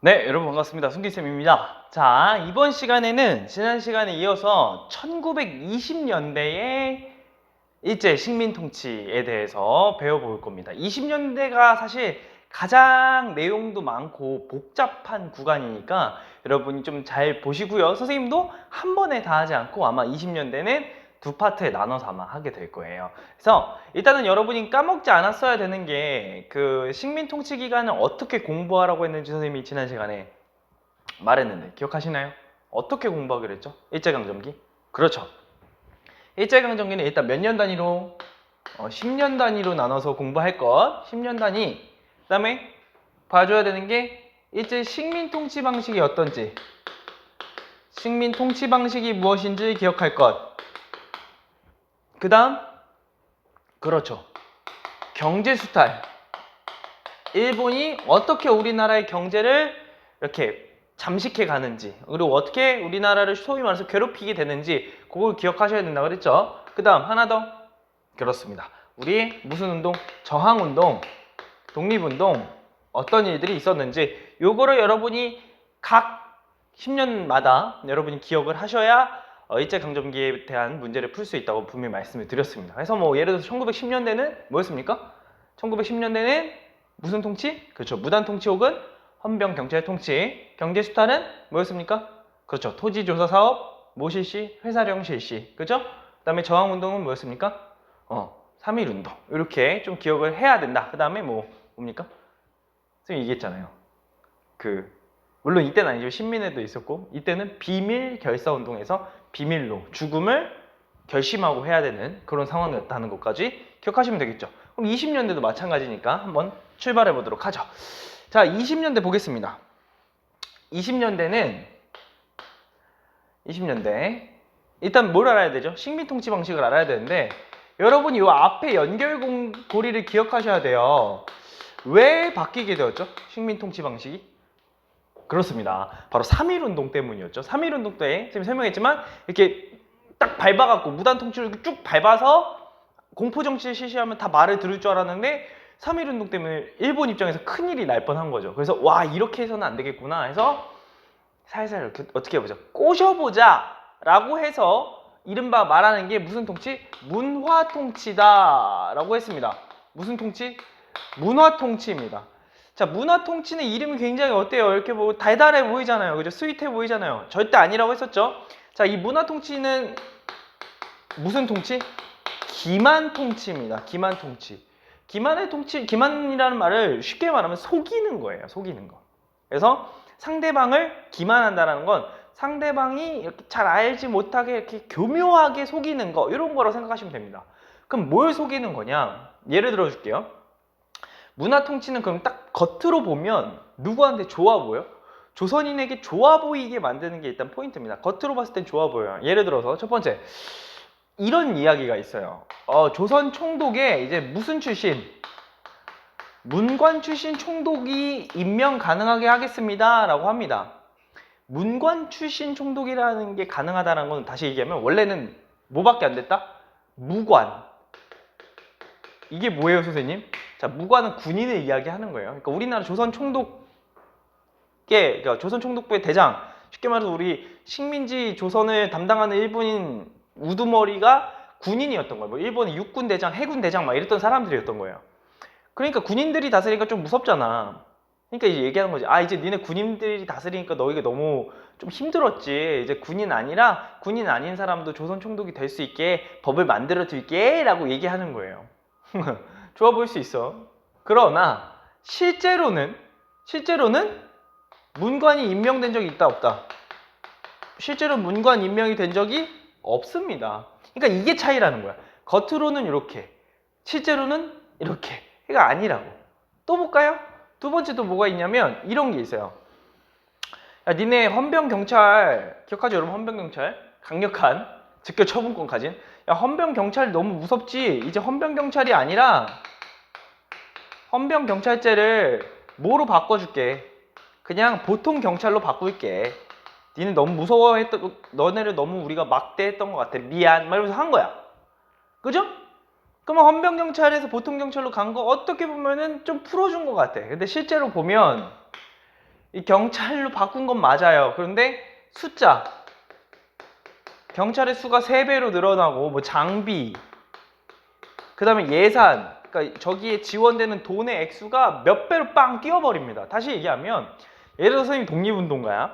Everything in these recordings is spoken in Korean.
네, 여러분 반갑습니다. 승기쌤입니다. 자, 이번 시간에는 지난 시간에 이어서 1920년대의 일제 식민 통치에 대해서 배워볼 겁니다. 20년대가 사실 가장 내용도 많고 복잡한 구간이니까 여러분이 좀 잘 보시고요. 선생님도 한 번에 다 하지 않고 아마 20년대는 두 파트에 나눠서 아마 하게 될 거예요. 그래서 일단은 여러분이 까먹지 않았어야 되는 게 그 식민 통치 기간을 어떻게 공부하라고 했는지 선생님이 지난 시간에 말했는데 기억하시나요? 어떻게 공부하기로 했죠? 일제강점기? 그렇죠. 일제강점기는 일단 몇 년 단위로? 어, 10년 단위로 나눠서 공부할 것. 10년 단위. 그 다음에 봐줘야 되는 게 일제 식민 통치 방식이 어떤지. 식민 통치 방식이 무엇인지 기억할 것. 그 다음 그렇죠. 경제 수탈. 일본이 어떻게 우리나라의 경제를 이렇게 잠식해 가는지 그리고 어떻게 우리나라를 소위 말해서 괴롭히게 되는지 그걸 기억하셔야 된다 그랬죠. 그 다음 하나 더. 그렇습니다. 우리 무슨 운동? 저항운동 독립운동 어떤 일들이 있었는지 요거를 여러분이 각 10년마다 여러분이 기억을 하셔야 어, 일제 강점기에 대한 문제를 풀 수 있다고 분명히 말씀을 드렸습니다. 그래서 뭐 예를 들어서 1910년대는 뭐였습니까? 1910년대는 무슨 통치? 그렇죠. 무단 통치 혹은 헌병 경찰 통치. 경제 수탈은 뭐였습니까? 그렇죠. 토지 조사 사업, 모 실시, 회사령 실시. 그죠? 그다음에 저항 운동은 뭐였습니까? 어, 3.1 운동. 이렇게 좀 기억을 해야 된다. 그다음에 뭐 뭡니까? 선생님 얘기했잖아요. 그 물론 이때는 아니죠. 신민회도 있었고 이때는 비밀 결사 운동에서 비밀로 죽음을 결심하고 해야 되는 그런 상황이었다는 것까지 기억하시면 되겠죠. 그럼 20년대도 마찬가지니까 한번 출발해 보도록 하죠. 자, 20년대 보겠습니다. 20년대는 20년대 일단 뭘 알아야 되죠? 식민 통치 방식을 알아야 되는데 여러분이 이 앞에 연결고리를 기억하셔야 돼요. 왜 바뀌게 되었죠? 식민 통치 방식이? 그렇습니다. 바로 3.1 운동 때문이었죠. 3.1 운동 때 선생님이 설명했지만 이렇게 딱 밟아갖고 무단 통치를 쭉 밟아서 공포 정치를 실시하면 다 말을 들을 줄 알았는데 3.1 운동 때문에 일본 입장에서 큰일이 날 뻔한 거죠. 그래서 와 이렇게 해서는 안 되겠구나 해서 살살 이렇게 어떻게 해보자 꼬셔보자 라고 해서 이른바 말하는 게 무슨 통치? 문화 통치다 라고 했습니다. 무슨 통치? 문화 통치입니다. 자, 문화 통치는 이름이 굉장히 어때요? 이렇게 뭐 달달해 보이잖아요. 그죠? 스윗해 보이잖아요. 절대 아니라고 했었죠. 자, 이 문화 통치는 무슨 통치? 기만 통치입니다. 기만 통치. 기만의 통치, 기만이라는 말을 쉽게 말하면 속이는 거예요. 속이는 거. 그래서 상대방을 기만한다라는 건 상대방이 이렇게 잘 알지 못하게 이렇게 교묘하게 속이는 거 이런 거라고 생각하시면 됩니다. 그럼 뭘 속이는 거냐? 예를 들어 줄게요. 문화 통치는 그럼 딱 겉으로 보면 누구한테 좋아 보여? 조선인에게 좋아 보이게 만드는 게 일단 포인트입니다. 겉으로 봤을 땐 좋아 보여요. 예를 들어서 첫 번째 이런 이야기가 있어요. 어, 조선 총독에 이제 무슨 출신? 문관 출신 총독이 임명 가능하게 하겠습니다라고 합니다. 문관 출신 총독이라는 게 가능하다는 건 다시 얘기하면 원래는 뭐밖에 안 됐다? 무관. 이게 뭐예요, 선생님? 자, 무관은 군인을 이야기하는 거예요. 그러니까 우리나라 조선 총독계, 그러니까 조선 총독부의 대장, 쉽게 말해서 우리 식민지 조선을 담당하는 일본인 우두머리가 군인이었던 거예요. 뭐 일본의 육군 대장, 해군 대장 막 이랬던 사람들이었던 거예요. 그러니까 군인들이 다스리니까 좀 무섭잖아. 그러니까 이제 얘기하는 거지. 아, 이제 니네 군인들이 다스리니까 너희가 너무 좀 힘들었지. 이제 군인 아니라 군인 아닌 사람도 조선 총독이 될 수 있게 법을 만들어 줄게 라고 얘기하는 거예요. 좋아 보일 수 있어. 그러나 실제로는 실제로는 문관이 임명된 적이 있다 없다. 실제로 문관 임명이 된 적이 없습니다. 그러니까 이게 차이라는 거야. 겉으로는 이렇게, 실제로는 이렇게. 이가 아니라고. 또 볼까요? 두 번째 또 뭐가 있냐면 이런 게 있어요. 야, 니네 헌병 경찰 기억하죠, 여러분? 헌병 경찰 강력한 즉결 처분권 가진. 야, 헌병 경찰 너무 무섭지. 이제 헌병 경찰이 아니라 헌병 경찰제를 뭐로 바꿔줄게. 그냥 보통 경찰로 바꿀게. 니는 너무 무서워했던, 너네를 너무 우리가 막대했던 것 같아. 미안. 말면서 한 거야. 그죠? 그러면 헌병 경찰에서 보통 경찰로 간 거 어떻게 보면은 좀 풀어준 것 같아. 근데 실제로 보면 이 경찰로 바꾼 건 맞아요. 그런데 숫자 경찰의 수가 3배로 늘어나고 뭐 장비 그다음에 예산 그러니까 저기에 지원되는 돈의 액수가 몇 배로 빵 뛰어버립니다. 다시 얘기하면 예를 들어 선생님 독립운동가야.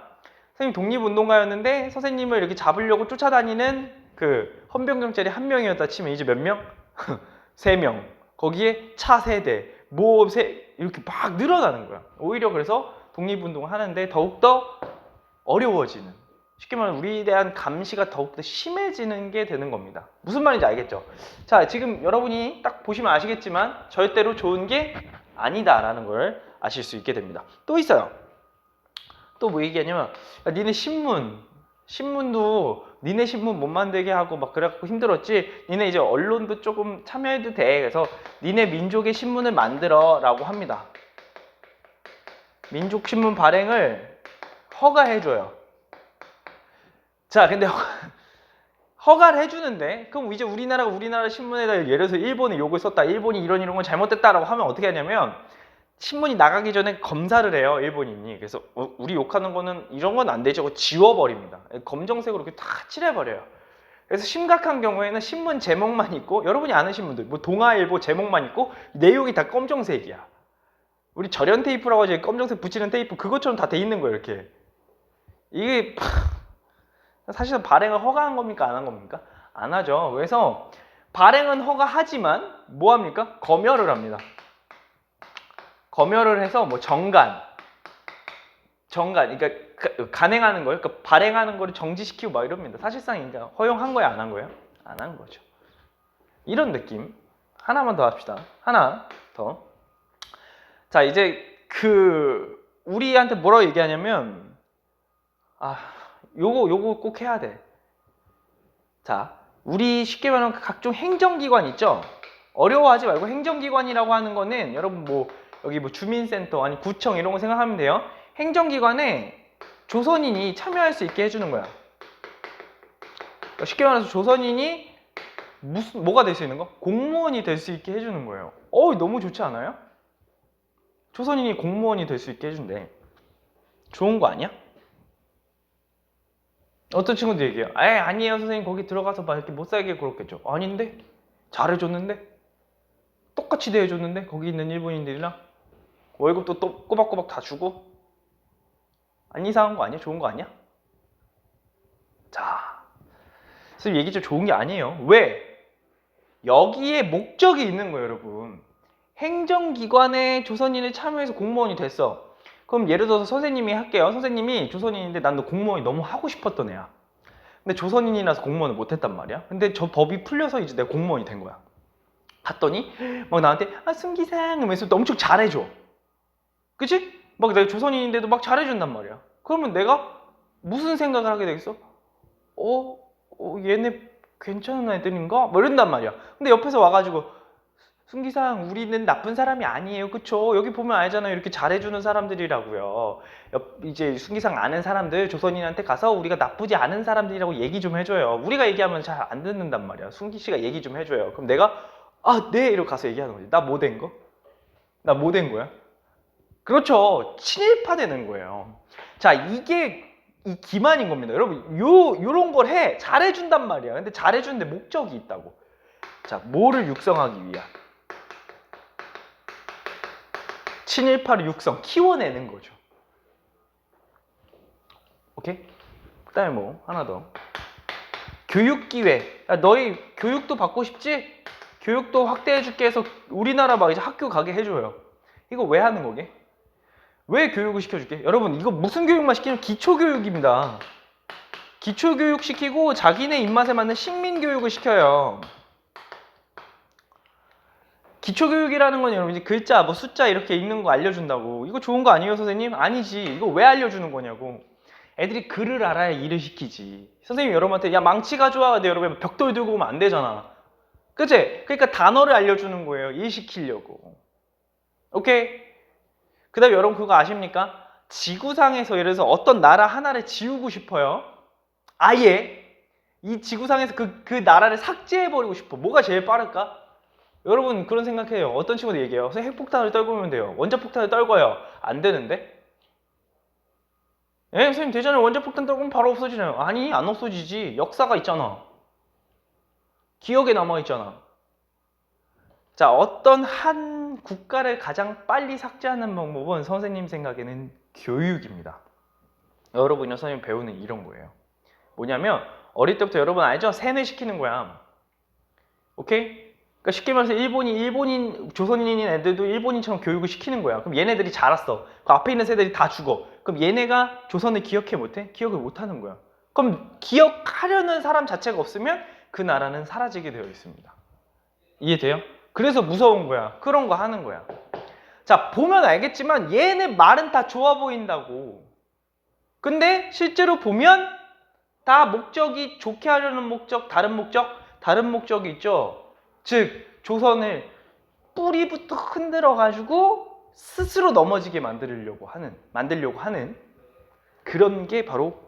선생님 독립운동가였는데 선생님을 이렇게 잡으려고 쫓아다니는 그 헌병경찰이 한 명이었다 치면 이제 몇 명? 세 명. 거기에 차 세대, 뭐세 이렇게 막 늘어나는 거야. 오히려 그래서 독립운동을 하는데 더욱더 어려워지는. 쉽게 말하면 우리에 대한 감시가 더욱더 심해지는 게 되는 겁니다. 무슨 말인지 알겠죠? 자, 지금 여러분이 딱 보시면 아시겠지만 절대로 좋은 게 아니다라는 걸 아실 수 있게 됩니다. 또 있어요. 또 뭐 얘기하냐면 야, 니네 신문 신문도 니네 신문 못 만들게 하고 막 그래갖고 힘들었지 니네 이제 언론도 조금 참여해도 돼 그래서 니네 민족의 신문을 만들어 라고 합니다 민족 신문 발행을 허가해줘요 자 근데 허, 허가를 해주는데 그럼 이제 우리나라가 우리나라 신문에다 예를 들어서 일본이 욕을 썼다 일본이 이런 이런 건 잘못됐다라고 하면 어떻게 하냐면 신문이 나가기 전에 검사를 해요 일본인이. 그래서 어, 우리 욕하는 거는 이런 건 안 되죠 지워버립니다. 검정색으로 이렇게 다 칠해버려요. 그래서 심각한 경우에는 신문 제목만 있고 여러분이 아는 신문들 뭐 동아일보 제목만 있고 내용이 다 검정색이야. 우리 절연 테이프라고 하지 검정색 붙이는 테이프 그것처럼 다 돼 있는 거예요 이렇게. 이게 사실은 발행을 허가한 겁니까 안 한 겁니까 안 하죠 그래서 발행은 허가하지만 뭐 합니까 검열을 합니다 검열을 해서 뭐 정관, 정관, 그러니까 가- 간행하는 걸, 그러니까 발행하는 거를 정지시키고 막 이럽니다. 사실상 그러니까 허용한 거야, 안 한 거예요? 안 한 거죠. 이런 느낌. 하나만 더 합시다. 하나 더. 자, 이제 그 우리한테 뭐라고 얘기하냐면 아, 요거 요거 꼭 해야 돼. 자, 우리 쉽게 말하면 각종 행정기관 있죠? 어려워하지 말고 행정기관이라고 하는 거는 여러분 뭐 여기 뭐 주민센터 아니 구청 이런 거 생각하면 돼요. 행정기관에 조선인이 참여할 수 있게 해주는 거야. 그러니까 쉽게 말해서 조선인이 무슨 뭐가 될 수 있는 거? 공무원이 될 수 있게 해주는 거예요. 어 너무 좋지 않아요? 조선인이 공무원이 될 수 있게 해준대. 좋은 거 아니야? 어떤 친구들 얘기해요. 에 아니에요 선생님 거기 들어가서 막 이렇게 못 살게 그렇겠죠. 아닌데 잘해줬는데 똑같이 대해줬는데 거기 있는 일본인들이랑 월급도 또 꼬박꼬박 다 주고 안 이상한 거 아니야? 좋은 거 아니야? 자, 선생님 얘기 좀 좋은 게 아니에요. 왜? 여기에 목적이 있는 거예요, 여러분. 행정기관에 조선인을 참여해서 공무원이 됐어. 그럼 예를 들어서 선생님이 할게요. 선생님이 조선인인데 난 너 공무원이 너무 하고 싶었던 애야. 근데 조선인이라서 공무원을 못했단 말이야. 근데 저 법이 풀려서 이제 내가 공무원이 된 거야. 봤더니 막 나한테 아 하면서 또 엄청 잘해줘. 그치? 막 내가 조선인인데도 막 잘해준단 말이야. 그러면 내가 무슨 생각을 하게 되겠어? 어, 어 얘네 괜찮은 애들인가? 뭐 이런단 말이야. 근데 옆에서 와가지고 승기상 우리는 나쁜 사람이 아니에요. 그쵸? 여기 보면 알잖아요. 이렇게 잘해주는 사람들이라고요. 옆, 이제 승기상 아는 사람들 조선인한테 가서 우리가 나쁘지 않은 사람들이라고 얘기 좀 해줘요. 우리가 얘기하면 잘 안 듣는단 말이야. 승기 씨가 얘기 좀 해줘요. 그럼 내가 아, 네 이러고 가서 얘기하는 거지. 나 뭐 된 거? 나 뭐 된 거야? 그렇죠. 친일파되는 거예요. 자, 이게 이 기만인 겁니다. 여러분, 요 요런 걸 해. 잘해 준단 말이야. 근데 잘해 주는데 목적이 있다고. 자, 뭐를 육성하기 위한? 친일파를 육성, 키워내는 거죠. 오케이? 그 다음에 뭐 하나 더. 교육 기회. 야, 너희 교육도 받고 싶지? 교육도 확대해 줄게 해서 우리나라 막 이제 학교 가게 해줘요. 이거 왜 하는 거게? 왜 교육을 시켜줄게? 여러분 이거 무슨 교육만 시키면 기초교육입니다. 기초교육 시키고 자기네 입맛에 맞는 식민교육을 시켜요. 기초교육이라는 건 여러분 이제 글자 뭐 숫자 이렇게 읽는 거 알려준다고 이거 좋은 거 아니에요 선생님? 아니지 이거 왜 알려주는 거냐고 애들이 글을 알아야 일을 시키지 선생님이 여러분한테 야 망치 가져와 근데 여러분 벽돌 들고 오면 안 되잖아 그치? 그러니까 단어를 알려주는 거예요 일 시키려고 오케이? 그 다음에 여러분 그거 아십니까? 지구상에서 예를 들어서 어떤 나라 하나를 지우고 싶어요 아예 이 지구상에서 그, 그 나라를 삭제해버리고 싶어 뭐가 제일 빠를까? 여러분 그런 생각해요. 어떤 친구들 얘기해요. 핵폭탄을 떨구면 돼요. 원자폭탄을 떨궈요. 안 되는데? 예, 선생님 대전에 원자폭탄 떨구면 바로 없어지나요? 아니, 안 없어지지. 역사가 있잖아. 기억에 남아 있잖아. 자, 어떤 한 국가를 가장 빨리 삭제하는 방법은 선생님 생각에는 교육입니다. 여러분이 선생님 배우는 이런 거예요. 뭐냐면 어릴 때부터 여러분 알죠? 세뇌시키는 거야. 오케이? 그러니까 쉽게 말해서 일본이 일본인 조선인인 애들도 일본인처럼 교육을 시키는 거야. 그럼 얘네들이 자랐어. 그 앞에 있는 세대들이 다 죽어. 그럼 얘네가 조선을 기억해 못해? 기억을 못하는 거야. 그럼 기억하려는 사람 자체가 없으면 그 나라는 사라지게 되어 있습니다. 이해돼요? 그래서 무서운 거야. 그런 거 하는 거야. 자, 보면 알겠지만 얘네 말은 다 좋아 보인다고. 근데 실제로 보면 다 목적이 좋게 하려는 목적, 다른 목적, 다른 목적이 있죠. 즉, 조선을 뿌리부터 흔들어 가지고 스스로 넘어지게 만들려고 하는, 만들려고 하는 그런 게 바로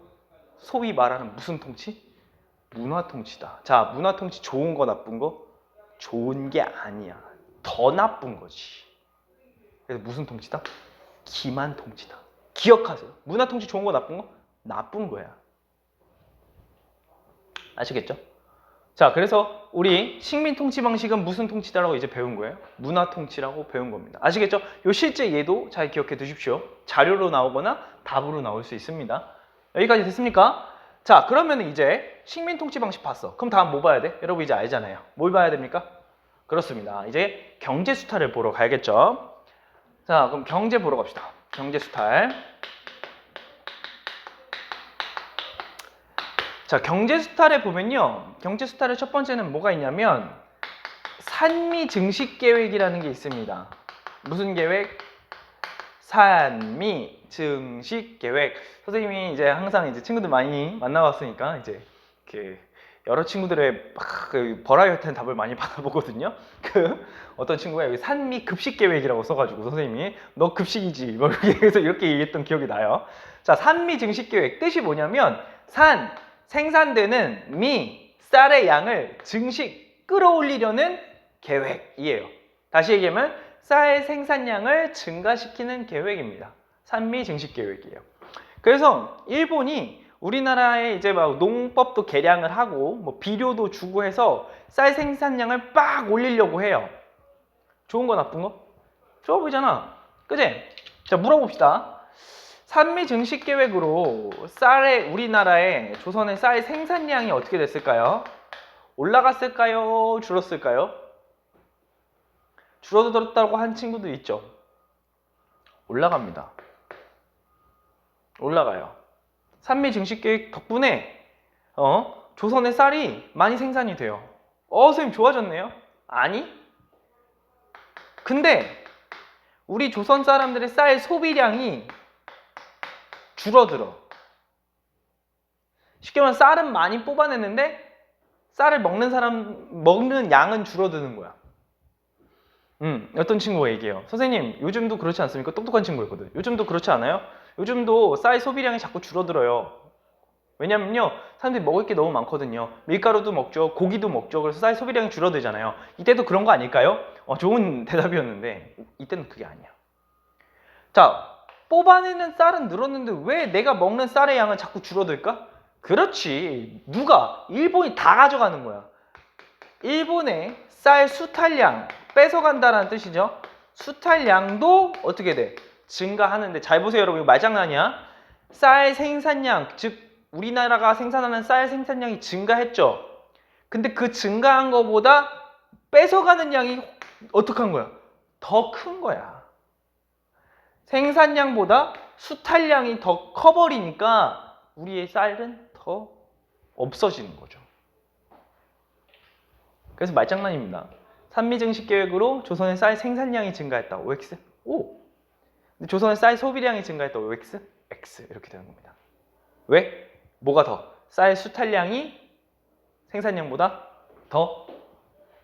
소위 말하는 무슨 통치? 문화 통치다. 자, 문화 통치 좋은 거 나쁜 거? 좋은 게 아니야. 더 나쁜 거지. 그래서 무슨 통치다? 기만 통치다. 기억하세요. 문화 통치 좋은 거 나쁜 거? 나쁜 거야. 아시겠죠? 자, 그래서 우리 식민 통치 방식은 무슨 통치다라고 이제 배운 거예요? 문화 통치라고 배운 겁니다. 아시겠죠? 요 실제 예도 잘 기억해 두십시오. 자료로 나오거나 답으로 나올 수 있습니다. 여기까지 됐습니까? 자, 그러면 이제 식민 통치 방식 봤어. 그럼 다음 뭐 봐야 돼? 여러분 이제 알잖아요. 뭘 봐야 됩니까? 그렇습니다. 이제 경제 수탈을 보러 가야겠죠. 자, 그럼 경제 보러 갑시다. 경제 수탈. 자, 경제 수탈에 보면요. 경제 수탈의 첫 번째는 뭐가 있냐면 산미 증식 계획이라는 게 있습니다. 무슨 계획? 산미 증식 계획. 선생님이 이제 항상 이제 친구들 많이 만나봤으니까 이제 이렇게 여러 친구들의 막그 버라이어티한 답을 많이 받아보거든요. 그 어떤 친구가 여기 산미 급식 계획이라고 써가지고 선생님이 너 급식이지 뭐 이렇게 해서 이렇게 얘기했던 기억이 나요. 자, 산미 증식 계획 뜻이 뭐냐면 산 생산되는 미 쌀의 양을 증식 끌어올리려는 계획이에요. 다시 얘기하면 쌀 생산량을 증가시키는 계획입니다. 산미 증식 계획이에요. 그래서 일본이 우리나라에 이제 막 농법도 개량을 하고 뭐 비료도 주고 해서 쌀 생산량을 빡 올리려고 해요. 좋은 거 나쁜 거? 좋아 보이잖아. 그지? 자 물어봅시다. 산미 증식 계획으로 쌀의 우리나라의 조선의 쌀 생산량이 어떻게 됐을까요? 올라갔을까요? 줄었을까요? 줄어들었다고 한 친구도 있죠. 올라갑니다. 올라가요. 산미 증식 계획 덕분에 어, 조선의 쌀이 많이 생산이 돼요. 어, 선생님 좋아졌네요. 아니? 근데 우리 조선 사람들의 쌀 소비량이 줄어들어. 쉽게 말하면 쌀은 많이 뽑아냈는데 쌀을 먹는 사람 먹는 양은 줄어드는 거야. 음, 어떤 친구가 얘기해요. 선생님, 요즘도 그렇지 않습니까? 똑똑한 친구였거든. 요즘도 그렇지 않아요? 요즘도 쌀 소비량이 자꾸 줄어들어요. 왜냐면요, 사람들이 먹을 게 너무 많거든요. 밀가루도 먹죠, 고기도 먹죠. 그래서 쌀 소비량이 줄어들잖아요. 이때도 그런 거 아닐까요? 어, 좋은 대답이었는데 이때는 그게 아니야. 자, 뽑아내는 쌀은 늘었는데 왜 내가 먹는 쌀의 양은 자꾸 줄어들까? 그렇지. 누가? 일본이 다 가져가는 거야. 일본의 쌀 수탈량 뺏어간다라는 뜻이죠. 수탈량도 어떻게 돼? 증가하는데 잘 보세요 여러분 이거 말장난이야. 쌀 생산량 즉 우리나라가 생산하는 쌀 생산량이 증가했죠. 근데 그 증가한 거보다 뺏어가는 양이 어떡한 거야? 더 큰 거야. 생산량보다 수탈량이 더 커버리니까 우리의 쌀은 더 없어지는 거죠. 그래서 말장난입니다. 산미 증식 계획으로 조선의 쌀 생산량이 증가했다. OX? O. 근데 조선의 쌀 소비량이 증가했다. OX? X. 이렇게 되는 겁니다. 왜? 뭐가 더? 쌀 수탈량이 생산량보다 더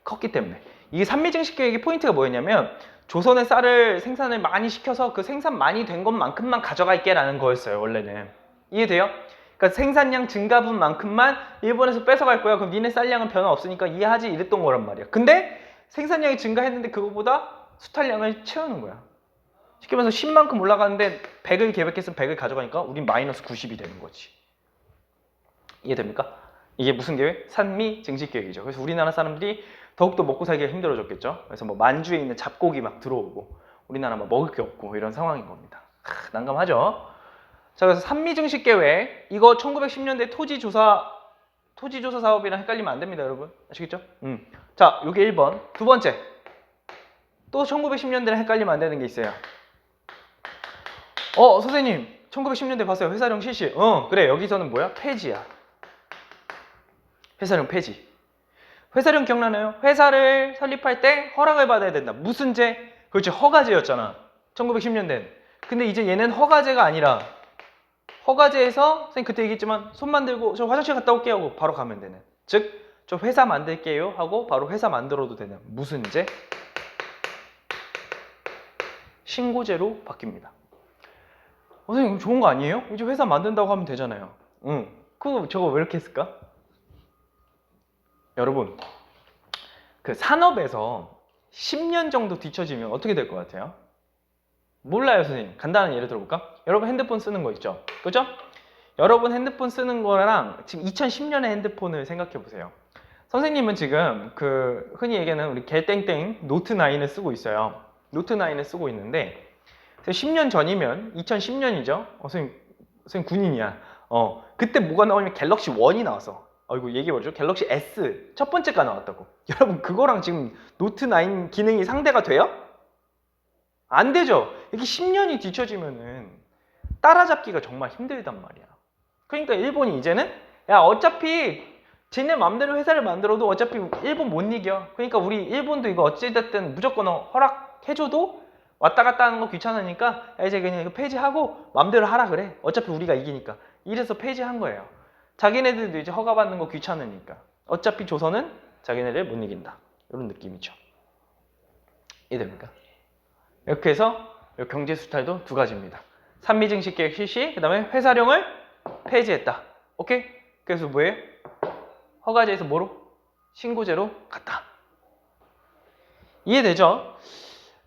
컸기 때문에. 이게 산미 증식 계획의 포인트가 뭐였냐면 조선의 쌀을 생산을 많이 시켜서 그 생산 많이 된 것만큼만 가져갈게라는 거였어요. 원래는. 이해돼요? 그러니까 생산량 증가분만큼만 일본에서 뺏어갈 거야. 그럼 니네 쌀량은 변화 없으니까 이해하지 이랬던 거란 말이야. 근데 생산량이 증가했는데 그거보다 수탈량을 채우는 거야. 쉽게 말해서 10만큼 올라가는데 100을 계획했으면 100을 가져가니까 우린 마이너스 90이 되는 거지. 이해됩니까? 이게 무슨 계획? 산미 증식 계획이죠. 그래서 우리나라 사람들이 더욱더 먹고 살기가 힘들어졌겠죠. 그래서 뭐 만주에 있는 잡곡이 막 들어오고 우리나라 막 먹을 게 없고 이런 상황인 겁니다. 크, 난감하죠. 자 그래서 산미 증식 계획 이거 1910년대 토지 조사 토지 조사 사업이랑 헷갈리면 안 됩니다, 여러분. 아시겠죠? 음. 자, 요게 1번. 두 번째. 또 1910년대랑 헷갈리면 안 되는 게 있어요. 어, 선생님. 1910년대 봤어요. 회사령 실시. 어, 그래. 여기서는 뭐야? 폐지야. 회사령 폐지. 회사령 기억나나요? 회사를 설립할 때 허락을 받아야 된다. 무슨 제? 그렇지. 허가제였잖아. 1910년대는. 근데 이제 얘는 허가제가 아니라 허가제에서 선생님 그때 얘기했지만 손 만 들고 저 화장실 갔다 올게요 하고 바로 가면 되는 즉 저 회사 만들게요 하고 바로 회사 만들어도 되는 무슨 제? 신고제로 바뀝니다 어, 선생님 좋은 거 아니에요? 이제 회사 만든다고 하면 되잖아요 응 그거 저거 왜 이렇게 했을까? 여러분 그 산업에서 10년 정도 뒤처지면 어떻게 될 것 같아요? 몰라요, 선생님. 간단한 예를 들어볼까? 여러분 핸드폰 쓰는 거 있죠? 그죠? 여러분 핸드폰 쓰는 거랑 지금 2010년의 핸드폰을 생각해 보세요. 선생님은 지금 그 흔히 얘기하는 우리 갤땡땡 노트 9을 쓰고 있어요. 노트 9을 쓰고 있는데 10년 전이면 2010년이죠. 어, 선생님, 선생님 군인이야. 어, 그때 뭐가 나오냐면 갤럭시 1이 나왔어. 어, 이거 얘기해보죠. 갤럭시 S 첫 번째가 나왔다고. 여러분 그거랑 지금 노트 9 기능이 상대가 돼요? 안 되죠. 이렇게 10년이 뒤처지면은 따라잡기가 정말 힘들단 말이야. 그러니까 일본이 이제는 야 어차피 쟤네 맘대로 회사를 만들어도 어차피 일본 못 이겨. 그러니까 우리 일본도 이거 어찌됐든 무조건 허락해줘도 왔다 갔다 하는 거 귀찮으니까 야, 이제 그냥 폐지하고 맘대로 하라 그래. 어차피 우리가 이기니까. 이래서 폐지한 거예요. 자기네들도 이제 허가받는 거 귀찮으니까. 어차피 조선은 자기네를 못 이긴다. 이런 느낌이죠. 이해됩니까? 이렇게 해서 경제 수탈도 두 가지입니다. 산미증식 계획 실시, 그 다음에 회사령을 폐지했다. 오케이? 그래서 뭐예요? 허가제에서 뭐로? 신고제로 갔다. 이해되죠?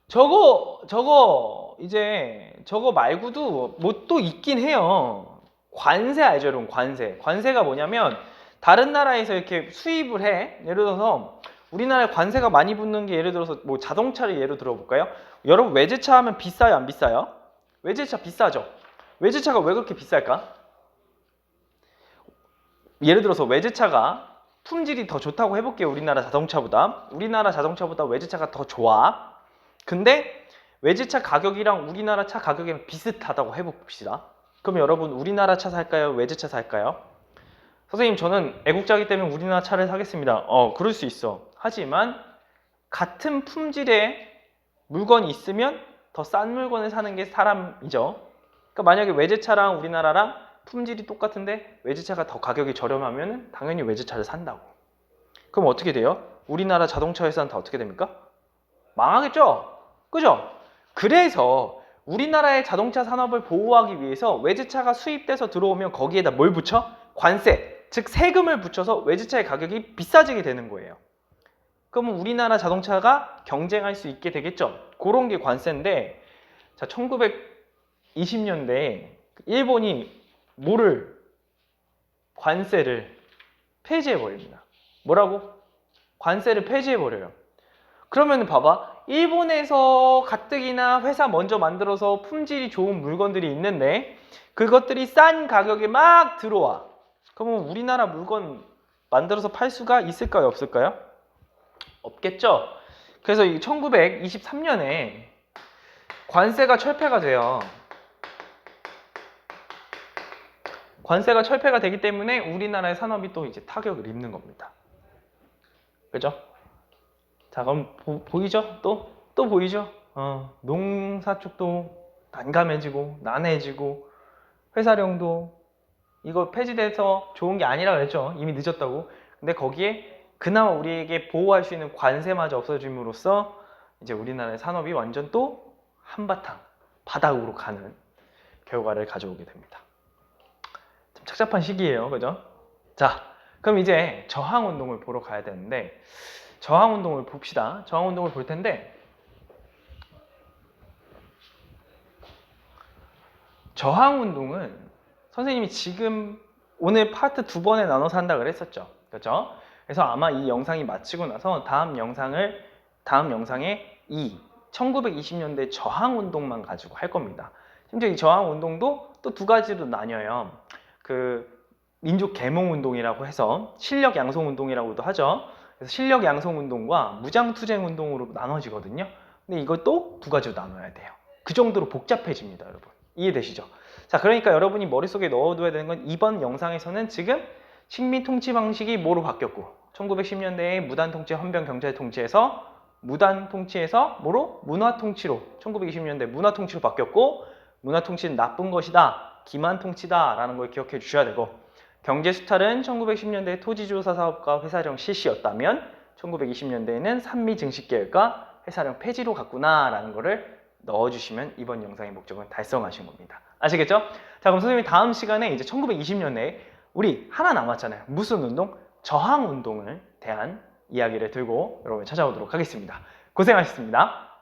저거, 저거, 이제, 저거 말고도 뭐 또 있긴 해요. 관세 알죠, 여러분? 관세. 관세가 뭐냐면, 다른 나라에서 이렇게 수입을 해. 예를 들어서, 우리나라에 관세가 많이 붙는 게 예를 들어서 뭐 자동차를 예로 들어볼까요? 여러분 외제차 하면 비싸요 안 비싸요? 외제차 비싸죠? 외제차가 왜 그렇게 비쌀까? 예를 들어서 외제차가 품질이 더 좋다고 해볼게요 우리나라 자동차보다 우리나라 자동차보다 외제차가 더 좋아 근데 외제차 가격이랑 우리나라 차 가격이랑 비슷하다고 해봅시다 그럼 여러분 우리나라 차 살까요? 외제차 살까요? 선생님 저는 애국자이기 때문에 우리나라 차를 사겠습니다 어 그럴 수 있어 하지만 같은 품질의 물건이 있으면 더 싼 물건을 사는 게 사람이죠. 그러니까 만약에 외제차랑 우리나라랑 품질이 똑같은데 외제차가 더 가격이 저렴하면 당연히 외제차를 산다고. 그럼 어떻게 돼요? 우리나라 자동차 회사는 다 어떻게 됩니까? 망하겠죠? 그죠? 그래서 우리나라의 자동차 산업을 보호하기 위해서 외제차가 수입돼서 들어오면 거기에다 뭘 붙여? 관세, 즉 세금을 붙여서 외제차의 가격이 비싸지게 되는 거예요. 그러면 우리나라 자동차가 경쟁할 수 있게 되겠죠. 그런 게 관세인데, 자, 1920년대에 일본이 뭐를 관세를 폐지해 버립니다. 뭐라고? 관세를 폐지해 버려요. 그러면 봐봐. 일본에서 가뜩이나 회사 먼저 만들어서 품질이 좋은 물건들이 있는데 그것들이 싼 가격에 막 들어와. 그러면 우리나라 물건 만들어서 팔 수가 있을까요? 없을까요? 없겠죠. 그래서 1923년에 관세가 철폐가 돼요. 관세가 철폐가 되기 때문에 우리나라의 산업이 또 이제 타격을 입는 겁니다. 그죠? 자, 그럼 보, 이죠 또? 또 보이죠? 어, 농사 쪽도 난감해지고, 난해지고, 회사령도 이거 폐지돼서 좋은 게 아니라 그랬죠. 이미 늦었다고. 근데 거기에 그나마 우리에게 보호할 수 있는 관세마저 없어짐으로써 이제 우리나라의 산업이 완전 또 한바탕 바닥으로 가는 결과를 가져오게 됩니다. 좀 착잡한 시기예요, 그죠? 자, 그럼 이제 저항 운동을 보러 가야 되는데 저항 운동을 봅시다. 저항 운동을 볼 텐데 저항 운동은 선생님이 지금 오늘 파트 두 번에 나눠서 한다 그랬었죠. 그렇죠? 그래서 아마 이 영상이 마치고 나서 다음 영상을 다음 영상에 이 1920년대 저항 운동만 가지고 할 겁니다. 심지어 이 저항 운동도 또 두 가지로 나뉘어요. 그 민족 계몽 운동이라고 해서 실력 양성 운동이라고도 하죠. 그래서 실력 양성 운동과 무장 투쟁 운동으로 나눠지거든요. 근데 이것도 두 가지로 나눠야 돼요. 그 정도로 복잡해집니다, 여러분. 이해되시죠? 자, 그러니까 여러분이 머릿속에 넣어둬야 되는 건 이번 영상에서는 지금 식민 통치 방식이 뭐로 바뀌었고 1910년대에 무단 통치, 헌병 경찰 통치에서 무단 통치에서 뭐로? 문화 통치로 1920년대 문화 통치로 바뀌었고 문화 통치는 나쁜 것이다. 기만 통치다라는 걸 기억해 주셔야 되고 경제 수탈은 1910년대 토지조사 사업과 회사령 실시였다면 1920년대에는 산미 증식 계획과 회사령 폐지로 갔구나라는 거를 넣어주시면 이번 영상의 목적은 달성하신 겁니다. 아시겠죠? 자 그럼 선생님이 다음 시간에 이제 1920년대에 우리 하나 남았잖아요. 무슨 운동? 저항 운동을 대한 이야기를 들고 여러분 찾아오도록 하겠습니다. 고생하셨습니다.